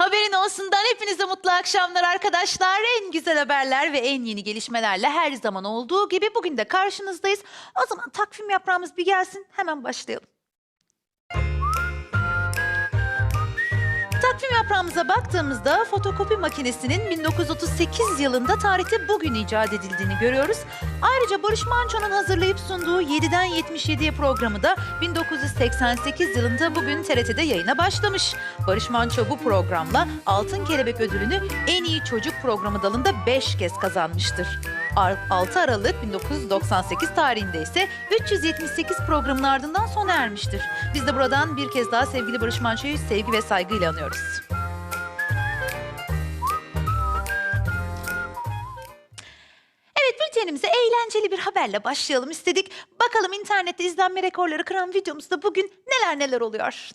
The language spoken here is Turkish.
Haberin olsundan hepinize mutlu akşamlar arkadaşlar. En güzel haberler ve en yeni gelişmelerle her zaman olduğu gibi bugün de karşınızdayız. O zaman takvim yaprağımız bir gelsin hemen başlayalım. Takvim yaprağımıza baktığımızda fotokopi makinesinin 1938 yılında tarihte bugün icat edildiğini görüyoruz. Ayrıca Barış Manço'nun hazırlayıp sunduğu 7'den 77'ye programı da 1988 yılında bugün TRT'de yayına başlamış. Barış Manço bu programla Altın Kelebek ödülünü en iyi çocuk programı dalında 5 kez kazanmıştır. Ar- 6 Aralık 1998 tarihinde ise 378 programın ardından sona ermiştir. Biz de buradan bir kez daha sevgili Barış Manço'yu sevgi ve saygıyla anıyoruz. Evet bültenimize eğlenceli bir haberle başlayalım istedik. Bakalım internette izlenme rekorları kıran videomuzda bugün neler neler oluyor.